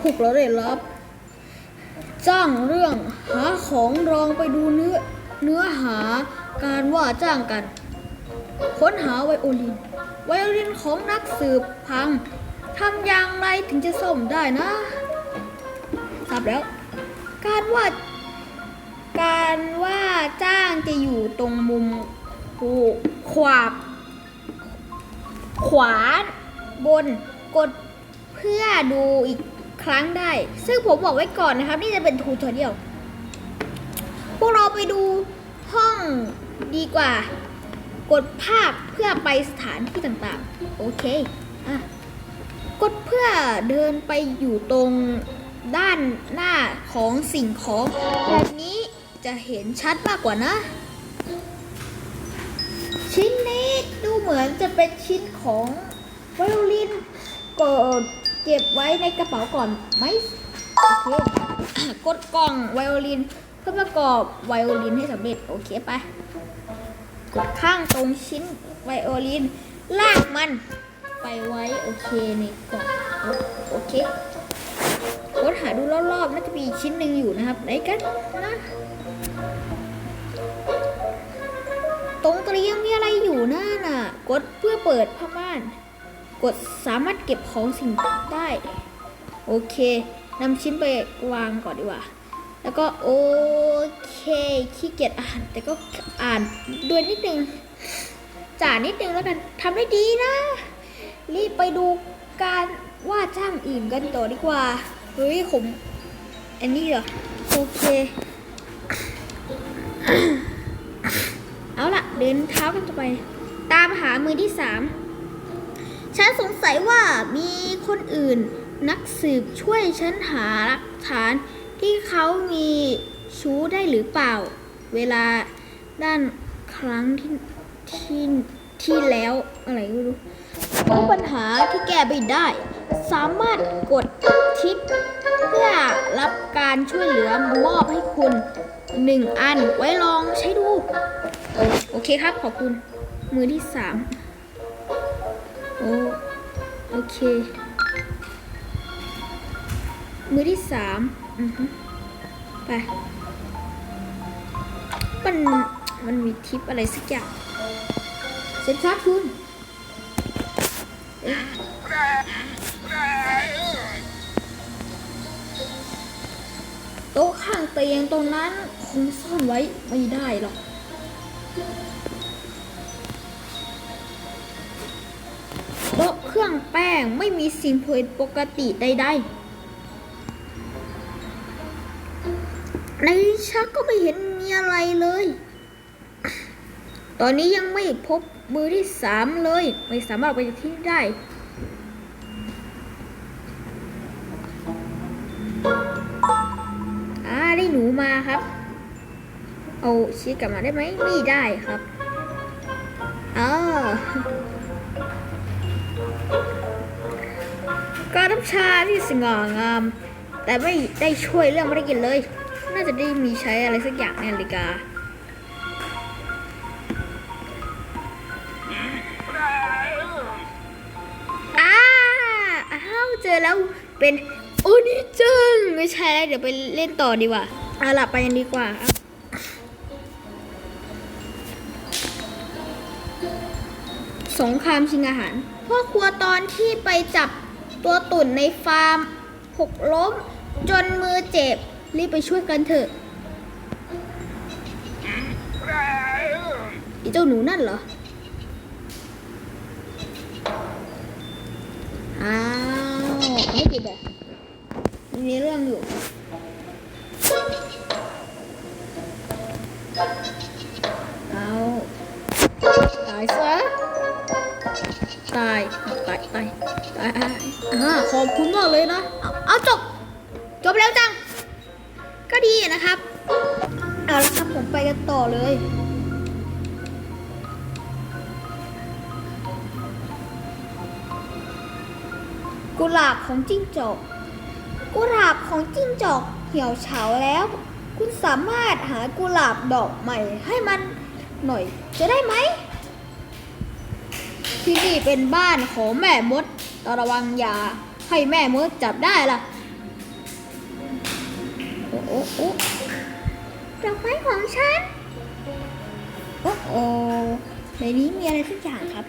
พวกเราได้รับ จ้างเรื่องหาของรองไปดูเนื้อเนื้อหาการว่าจ้างกัน ค้นหาไวโอลิน ไวโอลินของนักสืบพังทำอย่างไรถึงจะซ่อมได้นะทราบแล้ว การว่า การว่าจ้างจะอยู่ตรงมุมขวาขวาบนกดเพื่อดูอีก ครั้งได้ ซึ่งผมบอกไว้ก่อนนะครับ นี่จะเป็นทูทอเรียลพวกเราไปดูห้องดีกว่า กดภาพเพื่อไปสถานที่ต่างๆ โอเคอะกดเพื่อเดินไปอยู่ตรงด้านหน้าของสิ่งของ แบบนี้จะเห็นชัดมากกว่านะ ชิ้นนี้ดูเหมือนจะเป็นชิ้นของไวโอลินก็ เก็บไว้ในกระเป๋าก่อนไหมโอเคกดกล่องไวโอลิน เพื่อประกอบไวโอลินให้สำเร็จโอเคไปกดข้างตรงชิ้นไวโอลิน ลากมันไปไว้โอเคในกล่องโอเคกดหาดูรอบๆน่าจะมีชิ้นหนึ่งอยู่นะครับไหนกันนะตรงเตียงมีอะไรอยู่นั่นน่ะ กดเพื่อเปิดผ้าม่าน กดสามารถเก็บของสิ่งได้ โอเคนำชิ้นไปวางก่อนดีกว่า แล้วก็โอเคขี้เกียจอ่าน แต่ก็อ่านด้วยนิดนึงจ่านิดนึงแล้วกันทำได้ดีนะ รีบไปดูการว่าจ้างอื่นกันต่อดีกว่า เฮ้ยผม อันนี้เหรอ โอเค เอาล่ะ เดินเท้ากันต่อไป ตามหามือที่สาม ฉันสงสัยว่ามีคนอื่นนักสืบช่วยฉันหาหลักฐานที่เขามีชู้ได้หรือเปล่า เวลาด้านครั้งที่ที่ที่แล้วอะไรไม่รู้พบปัญหาที่แก้ไม่ได้ สามารถกดทิป เพื่อรับการช่วยเหลือมอบให้คุณหนึ่งอันไว้ลองใช้ดู โอเคครับขอบคุณ มือที่สาม โอโอเค มือที่สามอือฮึไป มัน มันมีทิปอะไรสักอย่าง เสร็จครับคุณโต๊ะข้างเตียงตรงนั้นคงซ่อนไว้ไม่ได้หรอก เครื่องแป้งไม่มีสิ่งผิดปกติใดๆ ในชักก็ไม่เห็นมีอะไรเลย ตอนนี้ยังไม่พบมือที่สามเลย ไม่สามารถไปที่นี่ได้อาได้หนูมาครับ เอาชีสกลับมาได้ไหมไม่ได้ครับอ่า ชาที่สง่างาม แต่ไม่ได้ช่วยเรื่องภารกิจเลย น่าจะได้มีใช้อะไรสักอย่างในนาฬิกาอ้าอ้าวเจอแล้วเป็นโอนิจังไม่ใช่แล้วเดี๋ยวไปเล่นต่อดีกว่าเอาล่ะไปกันดีกว่าสงครามชิงอาหารพ่อครัวตอนที่ไปจับ ตัวตุ่นในฟาร์มหกล้ม จนมือเจ็บ รีบไปช่วยกันเถอะอีเจ้าหนูนั่นเหรออ้าวไม่ติดอะมีเรื่องอยู่ ตายตายตายตายอ่าขอบคุณมากเลยนะเอาเอาจบ จบแล้วจัง ก็ดีนะครับ เอาละครับผมไปกันต่อเลยกุหลาบของจิ้งจอก กุหลาบของจิ้งจอกเหี่ยวเฉาแล้ว คุณสามารถหากุหลาบดอกใหม่ให้มันหน่อยจะได้ไหม ที่นี่เป็นบ้านของแม่มดต้องระวังอย่าให้แม่มดจับได้ล่ะอ้โอ้โอ้ดอกไม้ของฉัน โอ้โอ้ในนี้มีอะไรสักอย่างครับ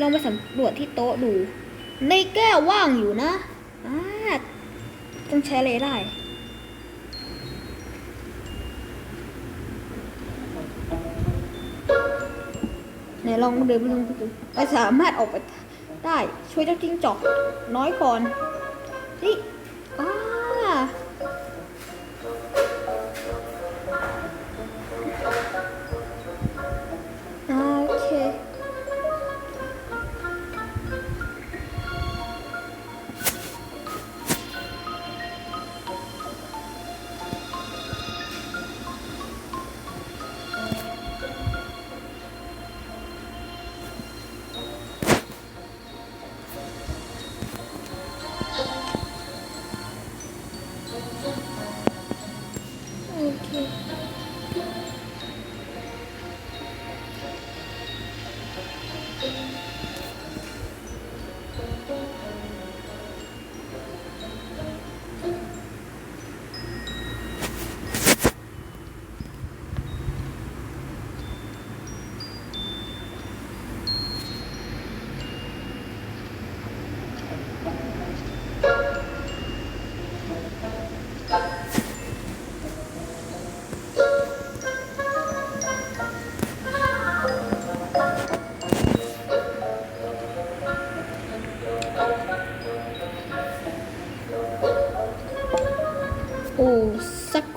ลองไปสำรวจที่โต๊ะดู ในแก้วว่างอยู่นะอ่าต้องใช้อะไรได้ ไหนลองเดินไปลองไปดูไปสามารถออกไปได้ช่วยเจ้าจิ้งจอกน้อยก่อนนี่ โอ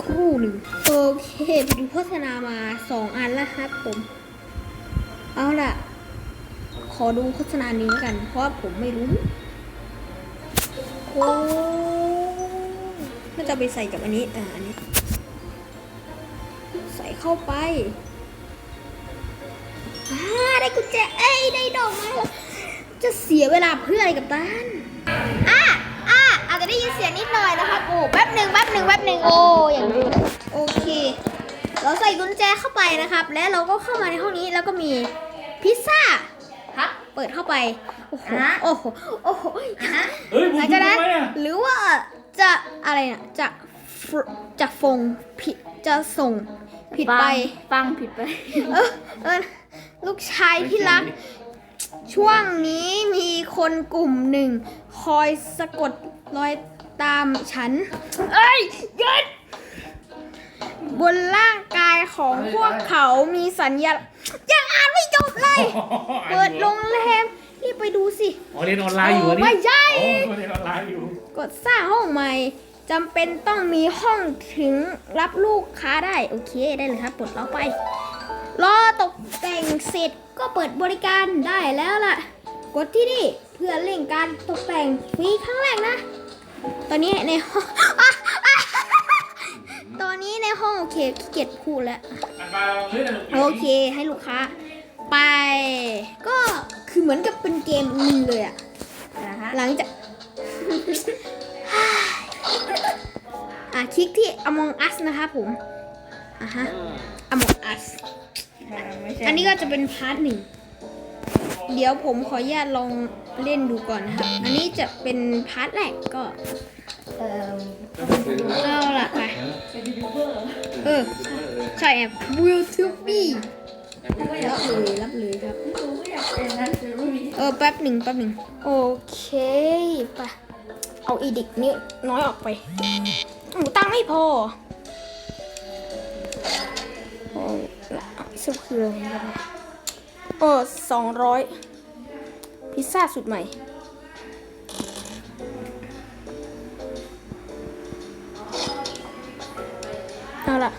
ครู่หนึ่งโอเคไปดูโฆษณามาสองอันแล้วครับผม เอาล่ะ ขอดูโฆษณานี้กัน เพราะว่าผมไม่รู้โอ้น่าจะไปใส่กับอันนี้อ่าอันนี้ ใส่เข้าไปอ่าได้กุญแจเอ้ยได้ดอกไม้แล้วจะเสียเวลาเพื่ออะไรกับตัน สียงนิดหน่อยนะครับโอ้แป๊บหนึ่งแป๊บหนึ่งแป๊บหนึ่งโอ้อย่างนี้โอเค เราใส่กุญแจเข้าไปนะครับ และเราก็เข้ามาในห้องนี้แล้วก็มีพิซซ่าครับเปิดเข้าไปโอ้โหอะโอ้โหโอ้โหเฮ้ยหบุลักงจากนั้นทำไมอะหรือว่าจะอะไรน่ะจะฟรจะฟงผิดจะส่งผิดไปฟังผิดไปเออเออลูกชายที่รัก ช่วงนี้มีคนกลุ่มหนึ่ง คอยสะกดรอย ตามฉัน เอ้ยหยุดบนร่างกายของพวกเขามีสัญญายังอ่านไม่จบเลย เปิดโรงแรมรีบไปดูสิ อ๋อเรียนออนไลน์อยู่เหรอไม่เนี่ยใช่อ๋อเรียนออนไลน์อยู่ กดสร้างห้องใหม่จำเป็นต้องมีห้องถึงรับลูกค้าได้ โอเคได้เลยครับปลดล็อกไป รอตกแต่งเสร็จก็เปิดบริการได้แล้วล่ะ กดที่นี่เพื่อเร่งการตกแต่งฟรีครั้งแรกนะ ตอนนี้ในห้อง ตอนนี้ในห้องโอเคขี้เกียจพูดแล้วอันมาเฮ้ยสนุกดีโอเคให้ลูกค้า ไป ก็คือเหมือนกับเป็นเกมหนึงเลยอะนะฮะหลังจากอะคลิกที่ Among Us นะคะผม อะฮะ Among Us ไม่ใช่อันนี้ก็จะเป็นพาร์ทหนึ่ง เดี๋ยวผมขออนุญาตลองเล่นดูก่อนนะครับ อันนี้จะเป็นพาร์ทแรกก็เอ่อเอาละไปเป็นยูทูบเบอร์เออ ใช่แอบ Will to be รับเลยรับเลยครับหนูไม่อยากเป็นนะจะไม่มีเออ แป๊บหนึ่งแป๊บหนึ่งโอเคไปเอาอีดิกนี้น้อยออกไปหมูตั้งไม่พอโอ้สุดคืออะไรกัน เนี่ยโอ้สองร้อยพิซซ่าสุดใหม่ เอาล่ะ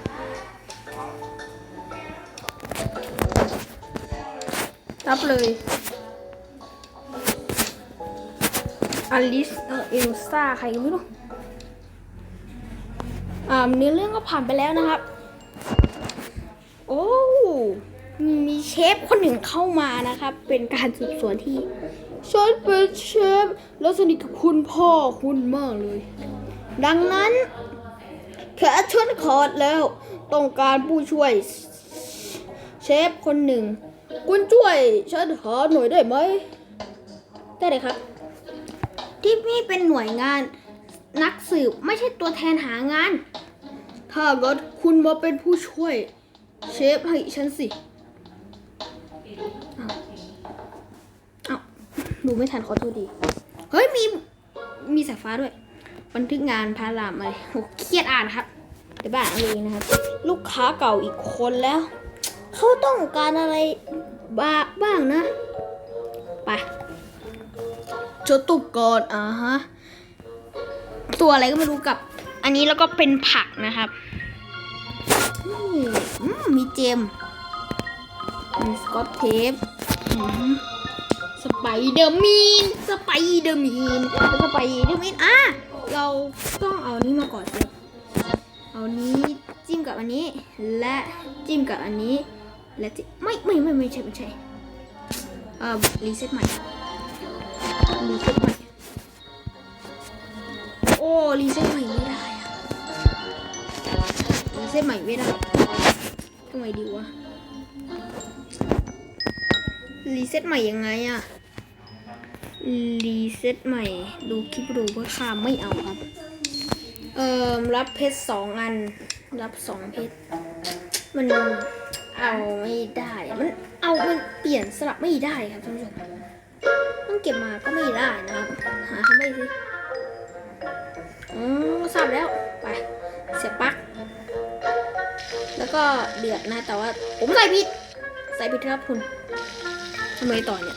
รับเลยอลิสเออเอลซ่าใครก็ไม่รู้อ่าเนื้อเรื่องก็ผ่านไปแล้วนะครับ โอ้ มีเชฟคนหนึ่งเข้ามานะครับ เป็นการสืบสวนที่ฉันเป็นเชฟแล้วสนิทกับคุณพ่อคุณมากเลย ดังนั้นแค่ฉันขอดแล้ว ต้องการผู้ช่วย เชฟคนหนึ่ง คุณช่วยฉันหาหน่อยได้ไหม ได้เลยครับ ที่นี่เป็นหน่วยงานนักสืบไม่ใช่ตัวแทนหางาน ถ้าเกิดคุณมาเป็นผู้ช่วย เชฟให้ฉันสิ เอาเอาดูไม่ทันขอโทษดี เฮ้ย มี มีสายฟ้าด้วย บันทึกงานพารามอะไรโหเครียดอ่านครับเดี๋ยวบ้านเองนะครับ ลูกค้าเก่าอีกคนแล้ว เขาต้องการอะไรบ้าบ้างนะ ไปจดตุกก่อนอ่าฮะ ตัวอะไรก็ไม่รู้กับ อันนี้แล้วก็เป็นผักนะครับ นี่มีเจม มีสกอตเทปอืมสไปเดอร์มีนสไปเดอร์มีนสไปเดอร์มีนอะเราต้องเอานี้มาก่อนสิเอานี้จิ้มกับอันนี้ และจิ้มกับอันนี้ และจิ้มไม่ไม่ไม่ไม่ใช่ไม่ใช่เอ่อรีเซ็ตใหม่รีเซ็ตใหม่โอ้รีเซ็ตใหม่ไม่ได้อะรีเซ็ตใหม่ไม่ได้ทำไมดีวะ รีเซ็ตใหม่ยังไงอะรีเซ็ตใหม่ ดูคลิปดูเพื่อค่าไม่เอาครับ เอ่อรับเพชรสองอัน รับสองเพชร มันเอาไม่ได้ มันเอามันเปลี่ยนสลับไม่ได้ครับท่านผู้ชมต้องเก็บมาก็ไม่ได้นะครับ หาคำไม่สิอ๋อทราบแล้ว ไป เสียบปลั๊ก แล้วก็เดือดนะ แต่ว่าผมใส่ผิด ใส่ผิดครับคุณ ทำไมต่อเนี่ย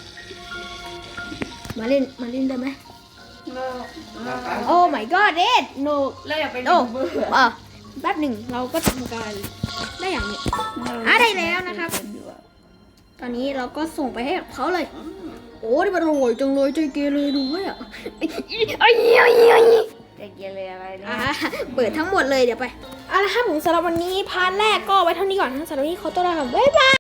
มาเล่น มาเล่นได้ไหมเราเราโอ้ my god เดด no เราอยากเป็นโอ้ยูทูบเบอร์เออแป๊บหนึ่งเราก็ทำการได้อย่างนี้อะได้แล้วนะครับ ตอนนี้เราก็ส่งไปให้กับเขาเลย โอ้นี่มันอร่อยจังเลยใจเกเรด้วยอะไอ้ไอ้ไอ้ไอ้จะเกเรอะไรเนี่ยอะเปิดทั้งหมดเลยเดี๋ยวไปเอาละครับผมสำหรับวันนี้พาร์ทแรกก็ไว้เท่านี้ก่อนนะสำหรับวันนี้ขอตัวลาก่อนบ๊ายบาย